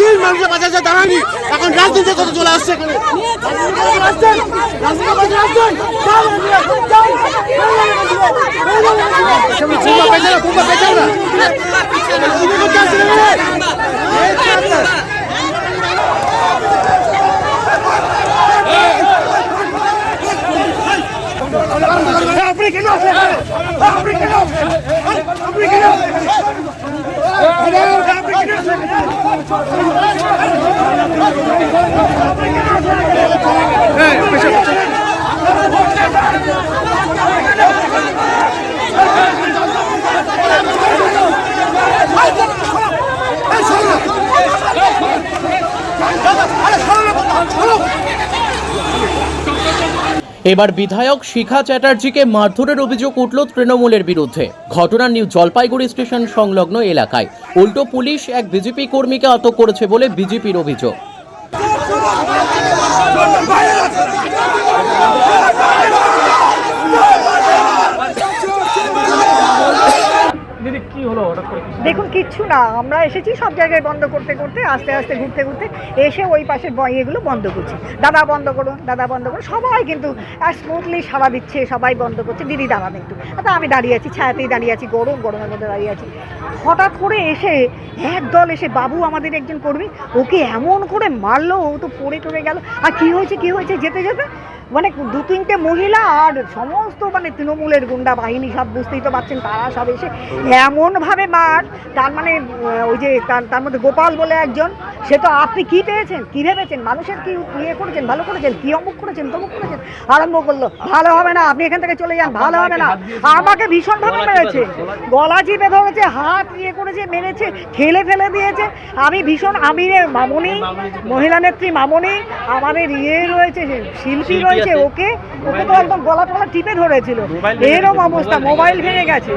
দিন মানুষের পাশে এসে দাঁড়ানি এখন রাজনীতি কত চলে আসছে এখানে। আসছেন? রাজনীতি করতে আসছেন? যাও, যাও, যাও। তোমরা পেছাও না, তোমরা পেছাও না। রাজনীতি করতে আসছেন এখানে? আপনি কেন আসেন আপনি কেন আসেন আপনি কেন আপনি কেন আসেন এবার বিধায়ক শিখা চ্যাটার্জিকে মারধরের অভিযোগ উঠল তৃণমূলের বিরুদ্ধে। ঘটনা নিউ জলপাইগুড়ি স্টেশন সংলগ্ন এলাকায়। উল্টো পুলিশ এক বিজেপি কর্মীকে আটক করেছে বলে বিজেপির অভিযোগ। দেখুন, কিচ্ছু না। আমরা এসেছি সব জায়গায় বন্ধ করতে করতে, আস্তে আস্তে ঘুরতে ঘুরতে এসে ওই পাশের বইয়েগুলো বন্ধ করছি। দাদা বন্ধ করুন, দাদা বন্ধ করুন। সবাই কিন্তু স্মুথলি সাড়া দিচ্ছে, সবাই বন্ধ করছে। দিদি, দাঁড়ান একটু। তা আমি দাঁড়িয়ে আছি, ছায়াতেই দাঁড়িয়ে আছি, গরম, গরমের মধ্যে দাঁড়িয়ে আছি। হঠাৎ করে এসে একদল এসে, বাবু, আমাদের একজন কর্মী, ওকে এমন করে মারলো, ও তো পড়ে টরে গেল। আর কি হয়েছে কি হয়েছে? যেতে যেতে মানে দু তিনটে মহিলা আর সমস্ত মানে তৃণমূলের গুন্ডা বাহিনী সব বুঝতেই তো পারছেন তারা সব এসে এমনভাবে মার তার মানে ওই যে তার তার মধ্যে গোপাল বলে একজন সে তো আপনি কি পেয়েছেন? কি ভেবেছেন? মানুষের কি ইয়ে করেছেন? ভালো করেছেন? কি অমুক করেছেন? তমুক করেছেন? আরম্ভ করল ভালো হবে না আপনি এখান থেকে চলে যান ভালো হবে না। আমাকে ভীষণভাবে মেরেছে। গলা চিপে ধরেছে হাত ইয়ে করেছে মেরেছে ঠেলে ফেলে দিয়েছে। আমি ভীষণ আমি মামনি মহিলা নেত্রী মামনি আমাদের ইয়ে রয়েছে শিল্পী রয়েছে ওকে ওকে তো একদম গলা টলা টিপে ধরেছিল। এরকম অবস্থা মোবাইল ভেঙে গেছে।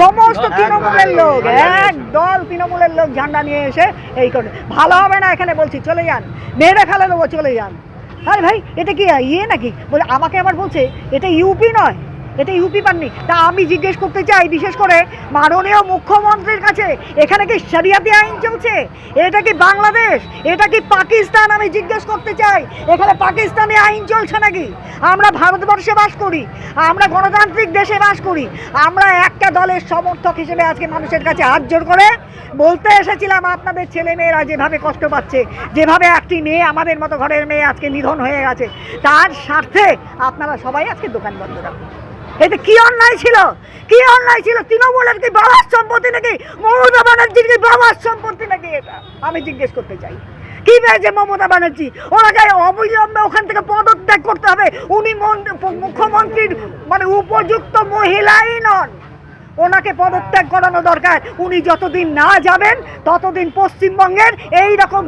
সমস্ত তৃণমূলের লোক এক দল তৃণমূলের লোক ঝান্ডা নিয়ে এসে এই করে ভালো হবে না এখানে বলছি চলে যান। মেরে ফেলে দেবো চলে যান। আরে ভাই এটা কি ইয়ে নাকি? বলে আমাকে আবার বলছে এটা ইউপি নয়। এটা ইউপি পাননি। তা আমি জিজ্ঞেস করতে চাই, বিশেষ করে মাননীয় মুখ্যমন্ত্রীর কাছে। এখানে কি শরিয়াতি আইন চলছে? এটা কি বাংলাদেশ? এটা কি পাকিস্তান? আমি জিজ্ঞেস করতে চাই, এখানে পাকিস্তানি আইন চলছে নাকি? আমরা ভারতবর্ষে বাস করি, আমরা গণতান্ত্রিক দেশে বাস করি, আমরা একটা দলের সমর্থক হিসেবে আজকে মানুষের কাছে হাত জোর করে বলতে এসেছিলাম, আপনাদের ছেলে মেয়েরা যেভাবে কষ্ট পাচ্ছে, যেভাবে একটি মেয়ে আমাদের মতো ঘরের মেয়ে আজকে নিধন হয়ে গেছে, তার স্বার্থে আপনারা সবাই আজকে দোকান বন্ধ রাখুন। এতে কি অন্যায় ছিল? কি অন্যায় ছিল? তৃণমূলের কি বাবার সম্পত্তি নাকি? মমতা ব্যানার্জির কি বাবার সম্পত্তি নাকি এটা? আমি জিজ্ঞেস করতে চাই। কি পেয়েছে মমতা ব্যানার্জি? ওনাকে অবিলম্বে ওখান থেকে পদত্যাগ করতে হবে। উনি মন- মুখ্যমন্ত্রীর মানে উপযুক্ত মহিলাই নন। ওনাকে পদত্যাগ করানো দরকার। উনি যতদিন না যাবেন, ততদিন পশ্চিমবঙ্গের এই রকম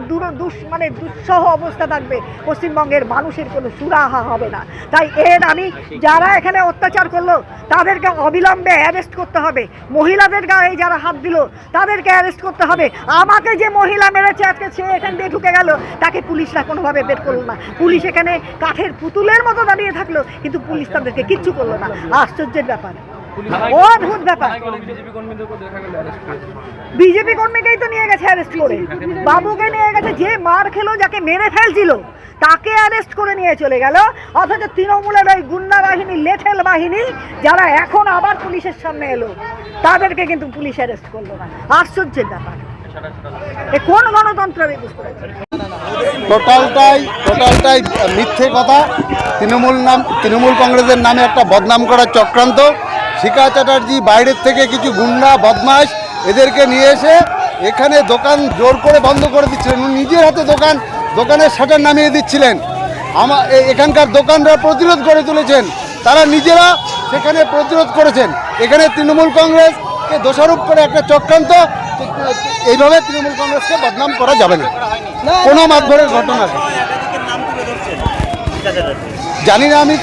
মানে দুঃসহ অবস্থা থাকবে। পশ্চিমবঙ্গের মানুষের কোনো সুরাহা হবে না। তাই এর আমি যারা এখানে অত্যাচার করল, তাদেরকে অবিলম্বে অ্যারেস্ট করতে হবে। মহিলাদের গায়ে যারা হাত দিল, তাদেরকে অ্যারেস্ট করতে হবে। আমাকে যে মহিলা মেরেছে, আজকে সে এখান দিয়ে ঢুকে গেল, তাকে পুলিশরা কোনোভাবে বের করল না। পুলিশ এখানে কাঠের পুতুলের মতো দাঁড়িয়ে থাকল, কিন্তু পুলিশ তাদেরকে কিচ্ছু করল না। আশ্চর্যের ব্যাপার। অদ্ভুত ব্যাপার। বিজেপি কর্মীকেই তো নিয়ে গেছে অ্যারেস্ট করে। বাবুকে নিয়ে গেছে যে মার খেলো যাকে মেরে ফেলছিল তাকে অ্যারেস্ট করে নিয়ে চলে গেল। অথচ তৃণমূলের ওই গুন্ডা বাহিনী লেঠেল বাহিনী যারা এখন আবার পুলিশের সামনে এলো তাদেরকে কিন্তু পুলিশ অ্যারেস্ট করল না। আশ্চর্যের ব্যাপার। এ কোন গণতন্ত্র আমি বুঝতে পারছি টোটালটাই টোটালটাই মিথ্যে কথা। তৃণমূল নাম তৃণমূল কংগ্রেসের নামে একটা বদনাম করার চক্রান্ত। শিখা চ্যাটার্জি বাইরের থেকে কিছু গুন্ডা বদমাস এদেরকে নিয়ে এসে এখানে দোকান জোর করে বন্ধ করে দিচ্ছিলেন। উনি নিজের হাতে দোকান দোকানের শাটার নামিয়ে দিচ্ছিলেন। আমার এখানকার দোকানরা প্রতিরোধ করে তুলেছেন। তারা নিজেরা সেখানে প্রতিরোধ করেছেন। এখানে তৃণমূল কংগ্রেসকে দোষারোপ করে একটা চক্রান্ত এইভাবে তৃণমূল কংগ্রেসকে বদনাম করা যাবে না। কোনো মাধ্যমের ঘটনা জানি না আমি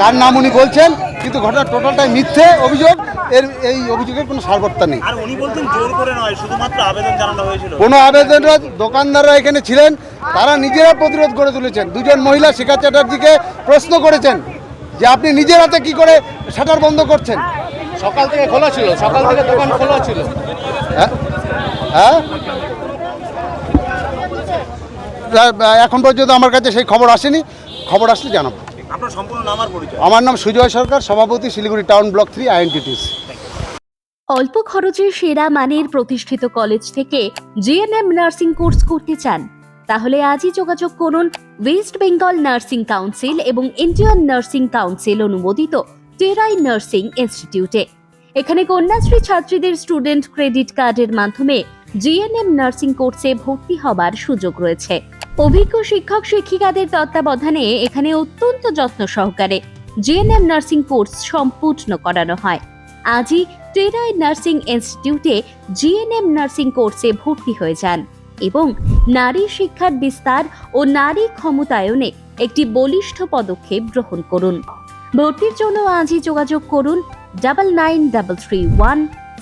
কার নাম উনি বলছেন। কিন্তু ঘটনা টোটালটাই মিথ্যে অভিযোগ। এর এই অভিযোগের কোনো সারবত্তা নেই। আর উনি বলছেন জোর করে নয় শুধুমাত্র আবেদন জানানো হয়েছিল। কোনো আবেদনরা দোকানদাররা এখানে ছিলেন তারা নিজেরা প্রতিরোধ করে তুলেছেন। দুজন মহিলা শিখা চ্যাটার্জিকে প্রশ্ন করেছেন যে আপনি নিজের হাতে কি করে শাটার বন্ধ করছেন? সকাল থেকে খোলা ছিল সকাল থেকে দোকান খোলা ছিল। হ্যাঁ? হ্যাঁ? এখন পর্যন্ত আমার কাছে সেই খবর আসেনি। খবর আসলে জানাব। আপনার সম্পূর্ণ নাম আর পরিচয়। আমার নাম সুজয় সরকার সভাপতি শিলিগুড়ি টাউন ব্লক থ্রি আইএনটিটিস। অল্প খরচে সেরা মানের প্রতিষ্ঠিত কলেজ থেকে জিএনএম নার্সিং কোর্স করতে চান তাহলে আজই যোগাযোগ করুন ওয়েস্ট বেঙ্গল নার্সিং কাউন্সিল এবং ইন্ডিয়ান নার্সিং কাউন্সিল অনুমোদিত টেরাই নার্সিং ইনস্টিটিউটে। এখানে কন্যাশ্রী ছাত্রীদের স্টুডেন্ট ক্রেডিট কার্ডের মাধ্যমে জিএনএম নার্সিং কোর্সে ভর্তি হবার সুযোগ রয়েছে। অভিজ্ঞ শিক্ষক শিক্ষিকাদের তত্ত্বাবধানে এখানে অত্যন্ত যত্ন সহকারে জিএনএম নার্সিং কোর্স সম্পূর্ণ করানো হয়। আজই টেরাই নার্সিং ইনস্টিটিউটে জিএনএম নার্সিং কোর্সে ভর্তি হয়ে যান এবং নারী শিক্ষার বিস্তার ও নারী ক্ষমতায়নে একটি বলিষ্ঠ পদক্ষেপ গ্রহণ করুন। ভর্তির জন্য আজই যোগাযোগ করুন double nine double three one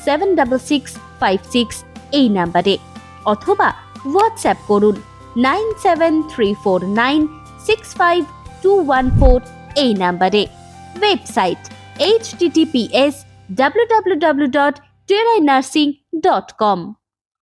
seven double six five six এই নাম্বারে অথবা হোয়াটসঅ্যাপ করুন nine seven three four nine six five two one four এই নাম্বারে ওয়েবসাইট এইচ টিটিপিএস www.terainarsing.com